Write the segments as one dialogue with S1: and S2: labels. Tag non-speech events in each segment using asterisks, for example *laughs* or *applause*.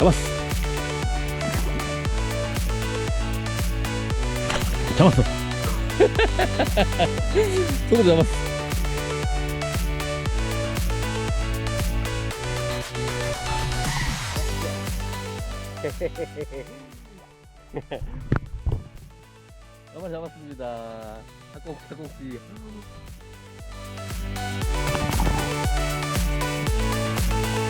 S1: 잡았어 잡았어 *laughs* 저거 잡았어 정말 잡았습니다. 닭꼭지 닭꼭지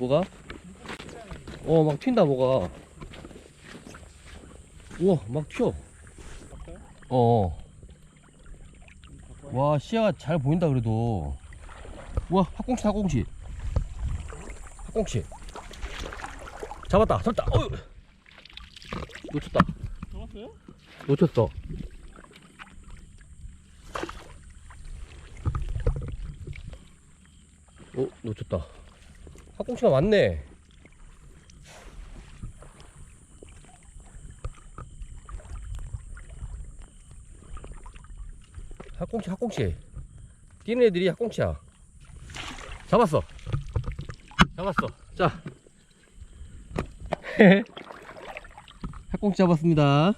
S1: 뭐가? 어, 막 튄다, 뭐가. 우와, 막 튀어. 어. 와, 시야가 잘 보인다, 그래도. 우와, 학꽁치, 학꽁치. 학꽁치. 잡았다, 잡았다. 어휴. 놓쳤다.
S2: 잡았어요?
S1: 놓쳤어. 어, 놓쳤다. 학꽁치가 많네. 학꽁치, 학꽁치. 뛰는 애들이 학꽁치야. 잡았어. 잡았어. 자. *laughs* 학꽁치 잡았습니다.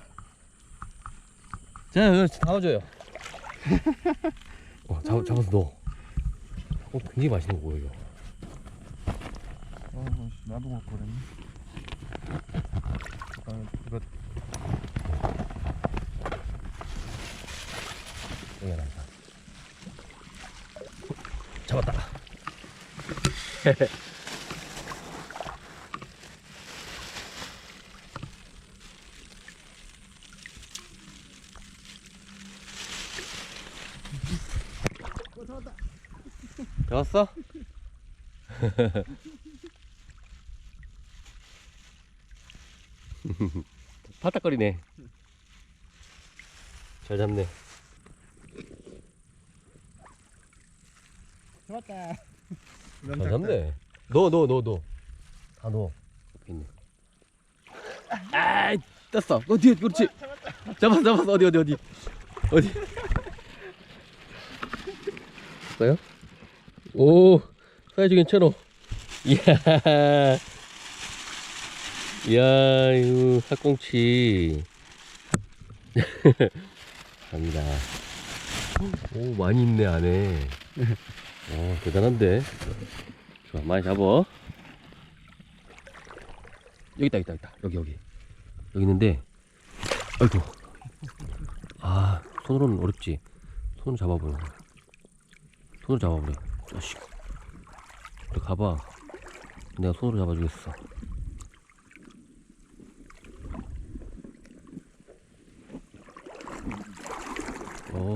S1: 자, 여기 담아줘요. *laughs* 어, 잡, 잡아서 넣어. 어, 굉장히 맛있는 거 보여요.
S2: 어, 먹고 그랬네. 아, 이거
S1: 여기 있다. 잡았다. *laughs* 잡았어? *laughs* *laughs* 파닥거리네. 잘 잡네.
S2: 잡았다.
S1: 잘 잡네. 넣어, 넣어, 넣어, 넣어. 다 넣어. 옆에 있네. 아, 떴어. 어디, 그렇지. 잡았어, 잡았어. 어디, 어디, 어디. 어디. *laughs* 됐어요? 오, 사이즈 괜찮아. 이야. 이야, 이거, 학꽁치. *laughs* 갑니다. 오, 많이 있네, 안에. 어, 대단한데. 좋아, 많이 잡어. 여기 있다, 있다, 있다. 여기, 여기. 여기 있는데, 아이고. 아, 손으로는 어렵지. 손으로 잡아버려. 손으로 잡아버려. 자식. 그래, 가봐. 내가 손으로 잡아주겠어.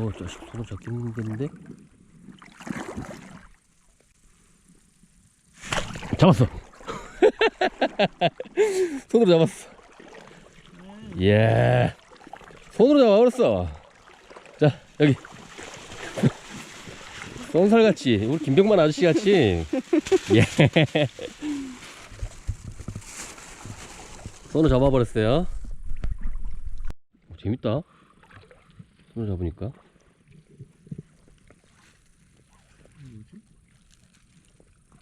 S1: 어, 자식 손으로 잡기 힘든데? 잡았어. *laughs* 손으로 잡았어. 예. 손으로 잡아버렸어. 자, 여기. *laughs* 쏜살같이, 우리 김병만 아저씨 같이. 예. *laughs* 손으로 잡아버렸어요. 오, 재밌다. 손으로 잡으니까.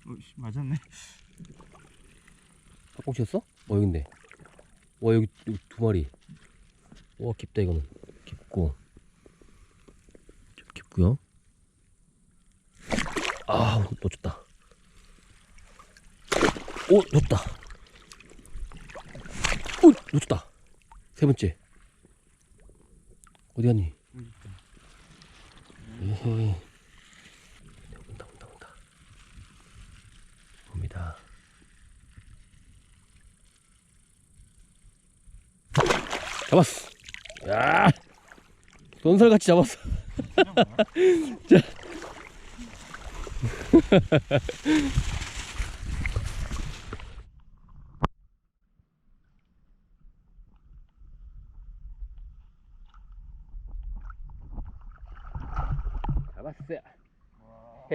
S2: 어, 씨, 맞았네.
S1: 닭꽁치였어? 어 있네 와 여기, 여기 두 마리. 와 깊다 이거는. 깊고. 좀 깊고요. 아 놓쳤다. 오 놓쳤다. 오 놓쳤다. 세 번째. 어디 갔니. 에헤이 온다 온다 온다 옵니다 잡았어 야 돈살같이 잡았어 *laughs*
S2: 그냥 뭐야? *laughs*
S1: 잡았어요 *laughs*
S2: 와.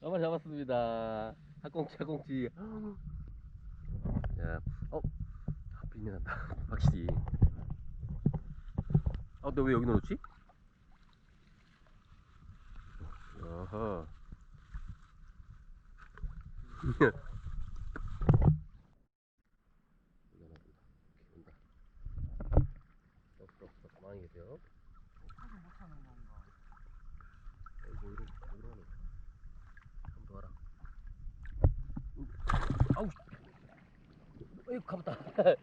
S1: 한번 잡았습니다 학꽁치 학꽁치 야, 어? 비린내 난다. *laughs* 확실히. 아 근데 왜 여기 넣었지? 어허. 또 가만히 계세요
S2: 건가?
S1: 아이고 이런 이러네 한번 더 와라 아우 어이 가봤다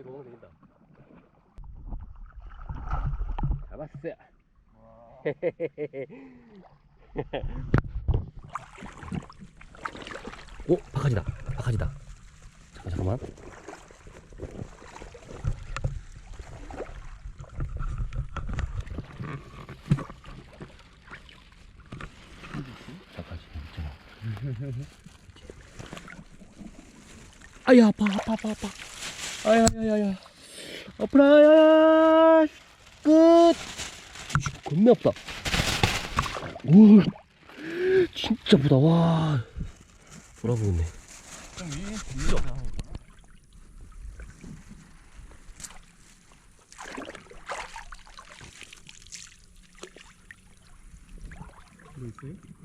S1: 엄청나게 도망다닌다 잡았어요.
S2: 와.
S1: 오 바가지다. 바가지다. 잠깐 잠깐만. 아야 아파 아파 아파 아파 아야야야야. 아프라 야야. 끝. 겁나 아프다. 오 진짜 아프다. 와. 돌아보겠네?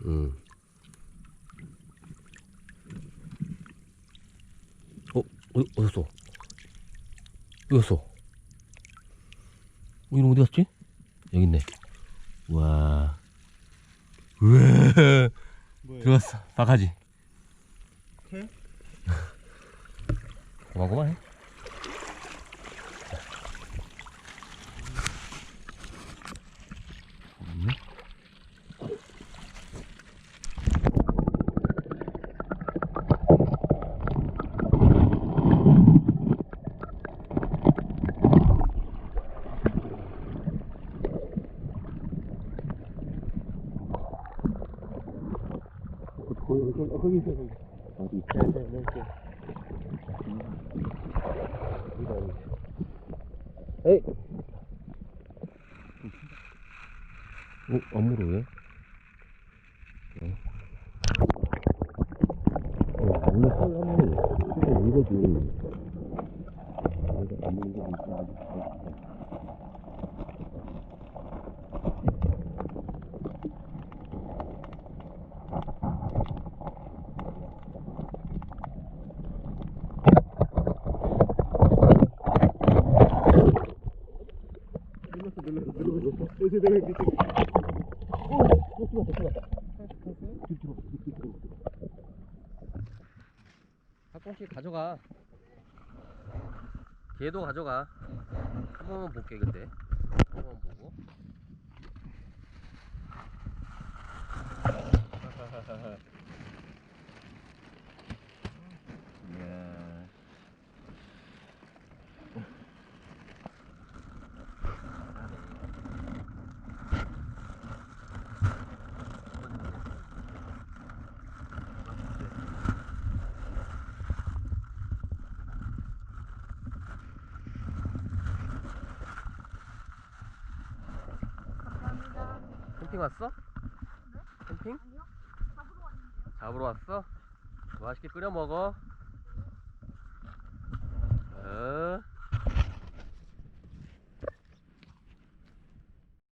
S1: 응. 어, 어디, 어딨어? 갔어? 어, 이놈 어디 갔지? 여기 있네. 와. 우와.
S2: 뭐예요?
S1: 들어갔어. 바가지.
S2: 커요? *laughs*
S1: 고만고만해.
S2: 거기 거기 거기 있어 거기.
S1: 어디?
S2: 네, 네, 네.
S1: 에이. 어, 안 물어 왜? 어. 어, 원래 살 하면 이거지. 내가 안 물는 거 있어.
S2: 눌렀어 눌렀어 눌렀어. 여기 내가 밑에.
S1: 학공씨 가져가. 걔도 가져가. 한 번만 볼게 근데. 캠핑 왔어? 캠핑?
S3: 아니요? 잡으러 왔는데요?
S1: 잡으러 왔어? 맛있게 끓여 먹어. 어.